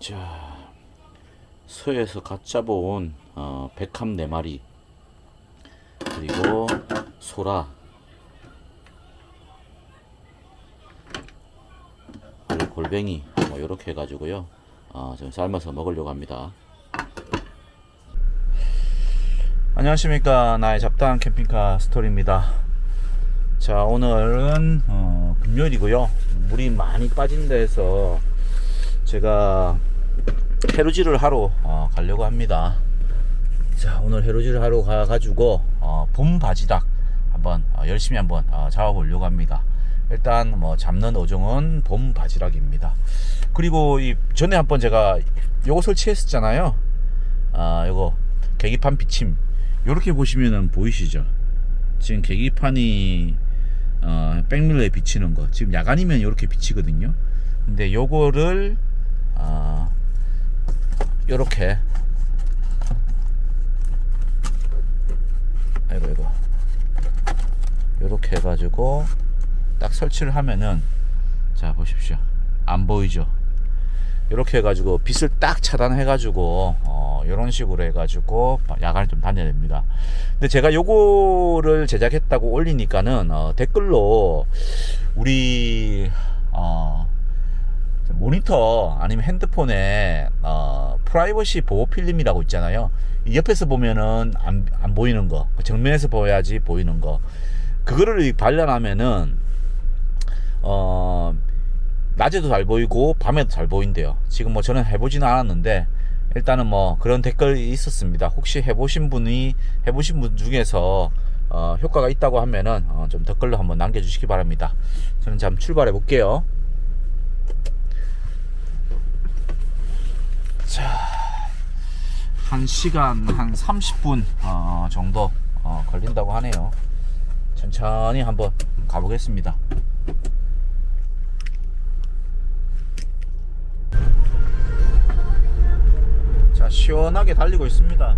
자, 서에서 갓 잡아온 어, 백합 네 마리 그리고 소라 그리고 골뱅이 뭐 이렇게 해가지고요. 어, 좀 삶아서 먹으려고 합니다. 안녕하십니까 나의 잡다한 캠핑카 스토리입니다. 자 오늘은 어, 금요일이고요. 물이 많이 빠진 데서 제가 해루질을 하러 어, 가려고 합니다. 자 오늘 해루질을 하러 가가지고 어, 봄 바지락 한번 어, 열심히 한번 어, 잡아보려고 합니다. 일단 뭐 잡는 어종은 봄 바지락입니다. 그리고 이 전에 한번 제가 요거 설치했었잖아요. 아 요거 계기판 비침 요렇게 보시면은 보이시죠? 지금 계기판이 어, 백밀러에 비치는 거 지금 야간이면 이렇게 비치거든요. 근데 요거를 어, 요렇게. 아이고 이거 요렇게 해가지고 딱 설치를 하면은 자 보십시오. 안 보이죠? 이렇게 해가지고 빛을 딱 차단해가지고 어, 이런 식으로 해가지고 야간을 좀 다녀야 됩니다. 근데 제가 요거를 제작했다고 올리니까는 어, 댓글로 우리 어, 모니터 아니면 핸드폰에 어, 프라이버시 보호 필름이라고 있잖아요. 이 옆에서 보면은 안, 안 보이는 거, 정면에서 보여야지 보이는 거. 그거를 발견하면은 어 낮에도 잘 보이고 밤에도 잘 보인대요. 지금 뭐 저는 해보지는 않았는데 일단은 뭐 그런 댓글이 있었습니다. 혹시 해보신 분이 해보신 분 중에서 어, 효과가 있다고 하면은 어, 좀 댓글로 한번 남겨주시기 바랍니다. 저는 잠 출발해 볼게요. 한 시간 한 30분 어, 정도 어, 걸린다고 하네요. 천천히 한번 가보겠습니다. 자 시원하게 달리고 있습니다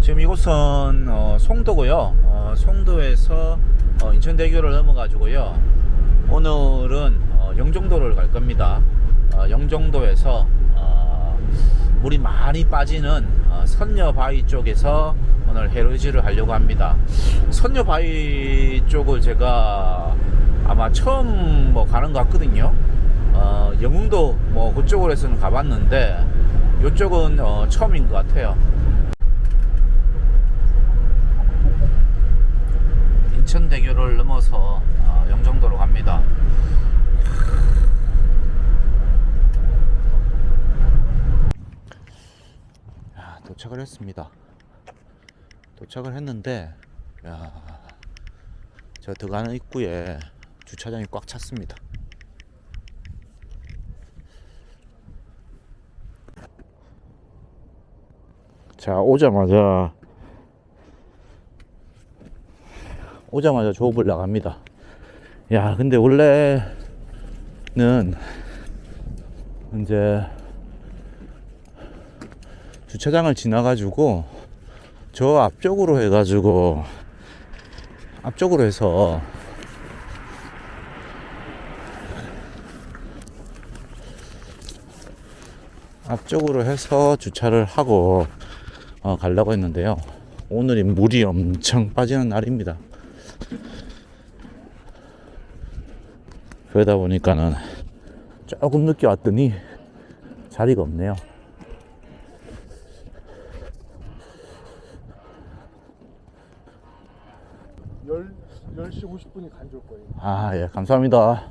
지금 이곳은 어, 송도고요 어, 송도에서 어, 인천대교를 넘어 가지고요 오늘은 어, 영종도를 갈 겁니다 어, 영종도에서 어, 물이 많이 빠지는 어, 선녀 바위 쪽에서 오늘 해루질을 하려고 합니다 선녀 바위 쪽을 제가 아마 처음 뭐 가는 것 같거든요 어, 영흥도 뭐 그쪽으로 해서는 가봤는데 이쪽은 어, 처음인 것 같아요. 인천대교를 넘어서 어, 영종도로 갑니다. 도착을 했습니다. 도착을 했는데, 야, 저 들어가는 입구에 주차장이 꽉 찼습니다. 자 오자마자 오자마자 조업을 나갑니다 야 근데 원래는 이제 주차장을 지나가지고 저 앞쪽으로 해가지고 앞쪽으로 해서 앞쪽으로 해서 주차를 하고 어, 가려고 했는데요. 오늘이 물이 엄청 빠지는 날입니다. 그러다 보니까는 조금 늦게 왔더니 자리가 없네요. 열 10시 50분이 간줄 거예요. 아, 예, 감사합니다.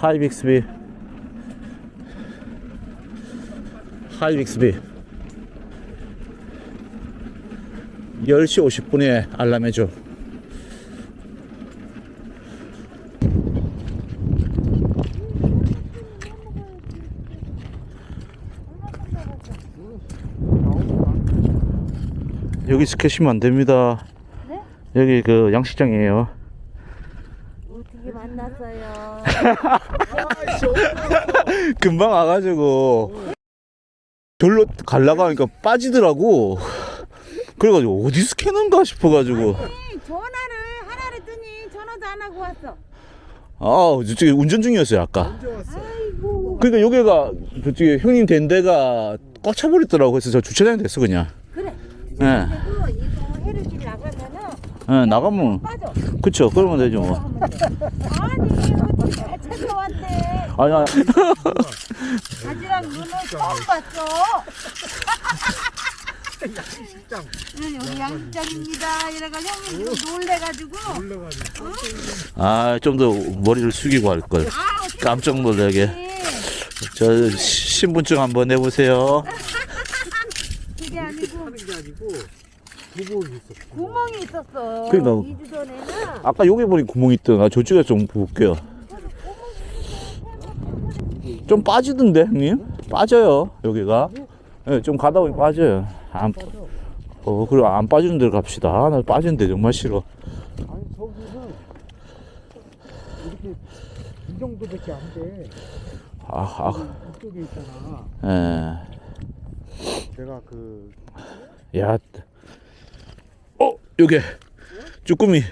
하이 빅스비 하이 빅스비 10시 50분에 알람 해줘 여기 스케치면 안 됩니다. 네? 여기 그 양식장이에요. 어떻게 만났어요? 금방 와가지고 절로 갈라가 하니까 빠지더라고. 그래가지고 어디서 캐는가 싶어가지고. 전화를 하라 그랬더니 전화도 안 하고 왔어. 아, 저쪽에 운전 중이었어요, 아까. 아이고. 그러니까 여기가 저쪽에 형님 된 데가 꽉 차버렸더라고. 그래서 저 주차장에 됐어, 그냥. 예. 그리고 이거 해루질 나가면은 예, 나가면. 빠져. 그쵸, 그러면 되죠, 뭐. 아니 어떻게 잘 찾아왔대. 아니, 아니. 바지락 눈을 처음 봤어. 응, 우리 양장입니다. 이래가 형님도 놀래가지고. 올라가지고. 아, 좀 더 머리를 숙이고 할 걸. 아 어떻게 깜짝 놀라게. 저 시- 신분증 한번 내보세요. 그게 아니고 하는 게 아니고 구멍이 있었어. 구멍이 있었어. 그러니까. 2주 전에는 아까 여기 보니 구멍 있던. 아, 저쪽에 좀 볼게요. 좀 빠지던데, 형님? 빠져요, 여기가. 예, 좀 가다 보니 빠져요. 안, 빠- 어, 그래, 안 빠지는 데로 갑시다. 아, 나 빠지는 데 정말 싫어. 아니 저기는 이렇게 이 정도밖에 안 돼. 아, 아, 이쪽에 있잖아. 예. 내가 그 야, 어, 여기 쭈꾸미.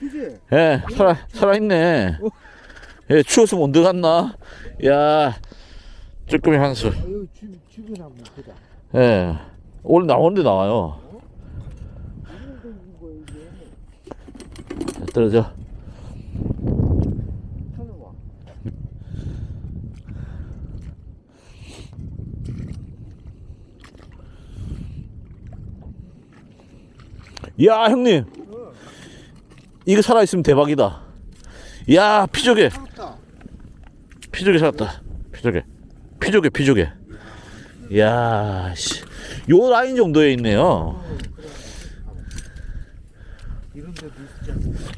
그지? 예, 살아 살아있네. 예, 추워서 못 들어갔나? 야, 쭈꾸미 한 수. 아, 여기 주, 주변 한번 보자. 예, 오늘 나오는데 나와요. 이거 이거 이게 자, 떨어져. 찾아와. 야, 형님, 이거 살아 있으면 대박이다. 야, 피조개. 피조개 살았다. 피조개, 피조개, 피조개. 야, 씨, 요 라인 정도에 있네요.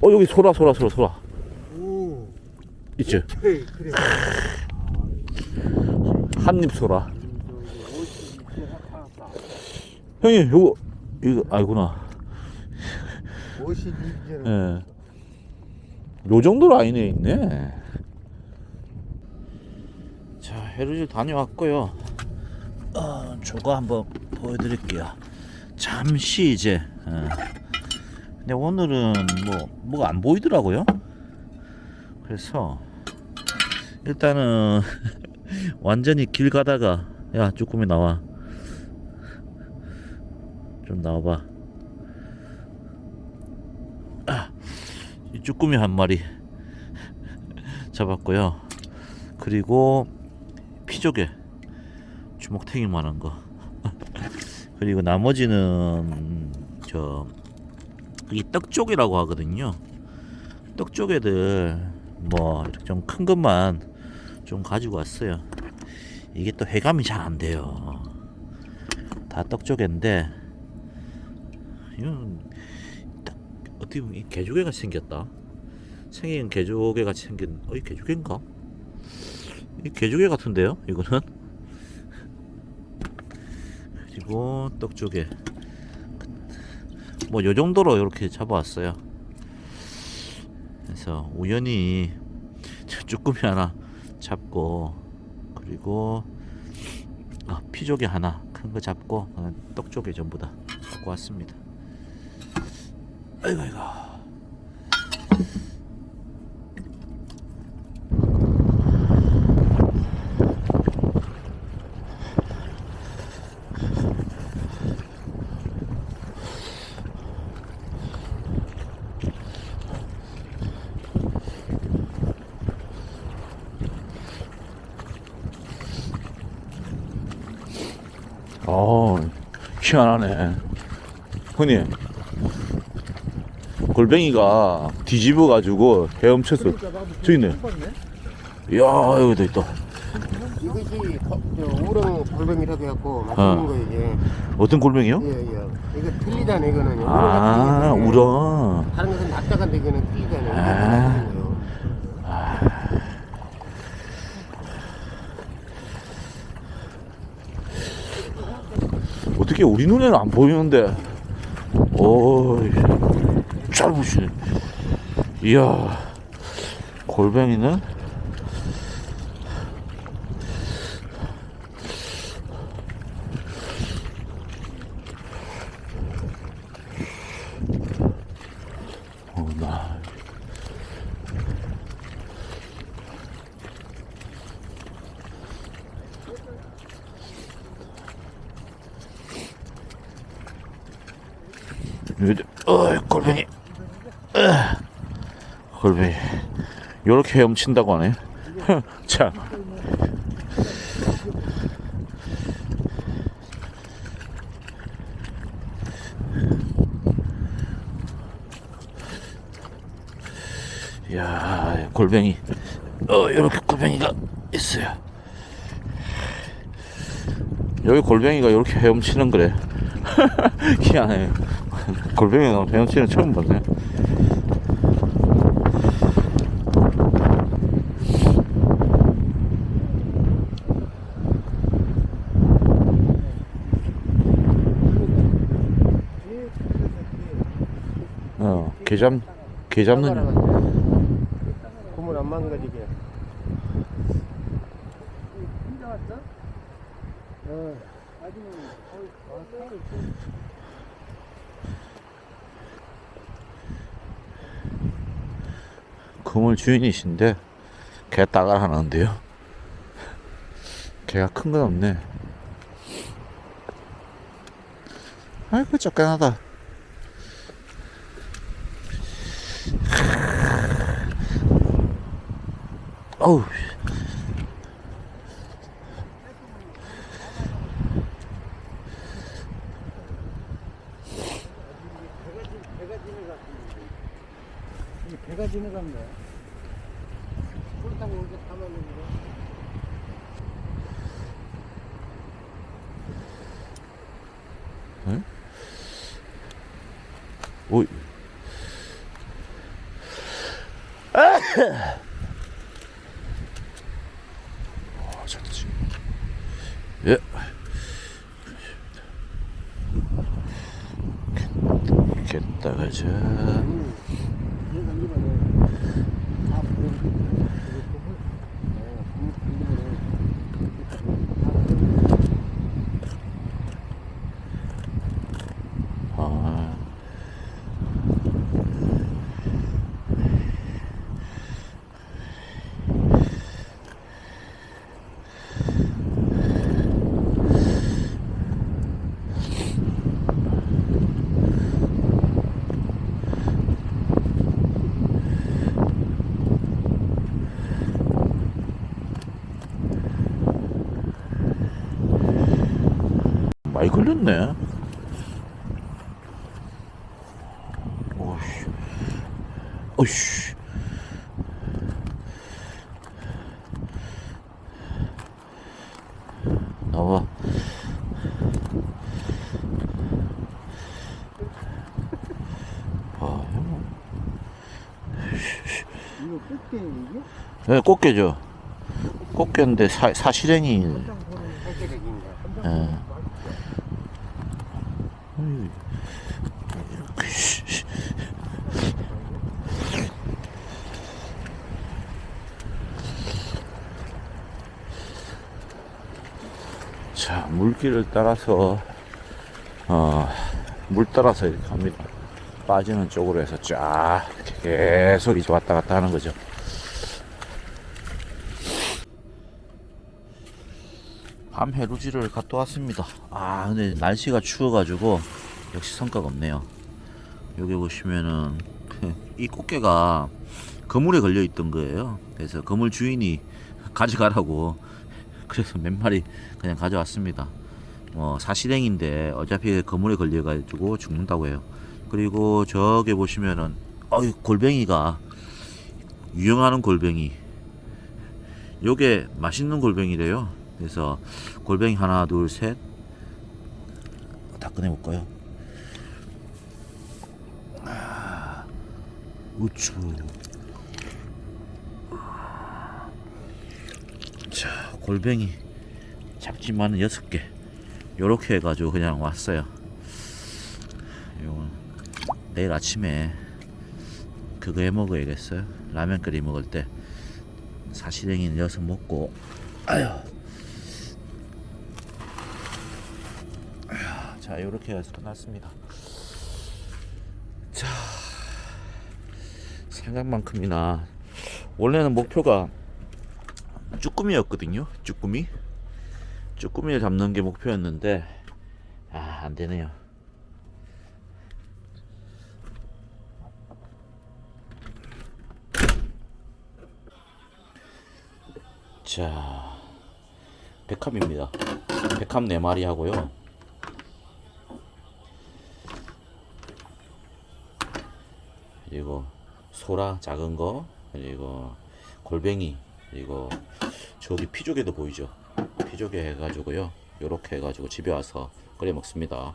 어, 여기 소라, 소라, 소라, 소라. 오. 있죠? 한입 소라. 형님, 요거, 이거, 알구나. 옷이 이제는 예. 요 정도 라인에 있네. 자, 해루질 다녀왔고요. 어, 저거 한번 보여드릴게요. 잠시 이제. 어. 근데 오늘은 뭐 뭐가 안 보이더라고요. 그래서 일단은 완전히 길 가다가 야 쭈꾸미 나와. 좀 나와봐. 이 쭈꾸미 한 마리 잡았고요. 그리고 피조개 주먹탱이만한 거. 그리고 나머지는 저 이 떡조개라고 하거든요. 떡조개들 뭐 이렇게 좀큰 것만 좀 가지고 왔어요. 이게 또 해감이 잘 안 돼요. 다 떡조개인데 이건 딱 어떻게 보면 이 개조개 같이 생겼다. 생긴 개조개 같이 생긴 어이 개조개인가? 이 개조개 같은데요? 이거는 그리고 떡조개 뭐 요 정도로 이렇게 잡아왔어요. 그래서 우연히 저 쭈꾸미 하나 잡고 그리고 아, 피조개 하나 큰 거 잡고 떡조개 전부 다 갖고 왔습니다. 아이고 아이고. 어, 희한하네. 형님, 골뱅이가 뒤집어 가지고 헤엄쳐서 그러니까 나도 저기 있네. 이야 여기도 있다. 이것이 거- 저 우렁 골뱅이라고 해갖고 맛있는 어. 거 이게 어떤 골뱅이요? 예예 이거 틀리다네 이거는 아 우렁 우렁. 다른 것은 납작한데 이거는 이게 아. 거예요 어떻게 우리 눈에는 안 보이는데. 오 무시해 이야 골뱅이는 어나. 어이 골뱅이. 어, 골뱅이. 요렇게 헤엄친다고 하네. 자. 야 골뱅이. 어, 요렇게 골뱅이가 있어요. 여기 골뱅이가 이렇게 헤엄치는 그래. 희한해. 골뱅이가 헤엄치는 처음 봤네. 어, 개 잡, 개 잡는. 고물 안 망가지게. 그물 주인이신데 개 따갈 하는데요. 개가 큰 건 없네. 아이고 쫓겨나다. 어우. 배가 지나간 거야. 홀타고 이렇게 담아놓는 거. 오이. 아, 잘지. 예. 겠다 가자. 얘가 이거는 다 부러지고. 아. 많이 걸렸네. 오씨. 오씨. 나와. 아, 형. 이거 꽃게 이게? 네, 꽃게죠. 꽃게인데 사, 사실행이. 예. 자, 물길을 따라서, 어, 물 따라서 이렇게 갑니다. 빠지는 쪽으로 해서 쫙 계속 이제 왔다 갔다 하는 거죠. 밤 해루지를 갔다 왔습니다. 아, 근데 날씨가 추워가지고 역시 성과가 없네요. 여기 보시면은 이 꽃게가 그물에 걸려 있던 거예요. 그래서 그물 주인이 가져가라고 그래서 몇 마리 그냥 가져왔습니다. 어, 사실행인데 어차피 그물에 걸려가지고 죽는다고 해요. 그리고 저기 보시면은 어이 골뱅이가 유영하는 골뱅이 요게 맛있는 골뱅이래요. 그래서 골뱅이 하나 둘 셋 다 꺼내 볼까요? 아, 우추 자 골뱅이 작지만은 여섯 개 요렇게 해가지고 그냥 왔어요. 요건 내일 아침에 그거 해 먹어야겠어요. 라면 끓이 먹을 때. 사시랭이는 여섯 먹고. 아유 자 이렇게 해서 끝났습니다. 자 생각만큼이나. 원래는 목표가 쭈꾸미였거든요. 쭈꾸미 쭈꾸미를 잡는 게 목표였는데 아 안되네요. 자 백합입니다. 백합 4마리 하고요. 그리고 소라 작은 거 그리고 골뱅이 그리고 저기 피조개도 보이죠? 피조개 해가지고요. 요렇게 해가지고 집에 와서 끓여 먹습니다.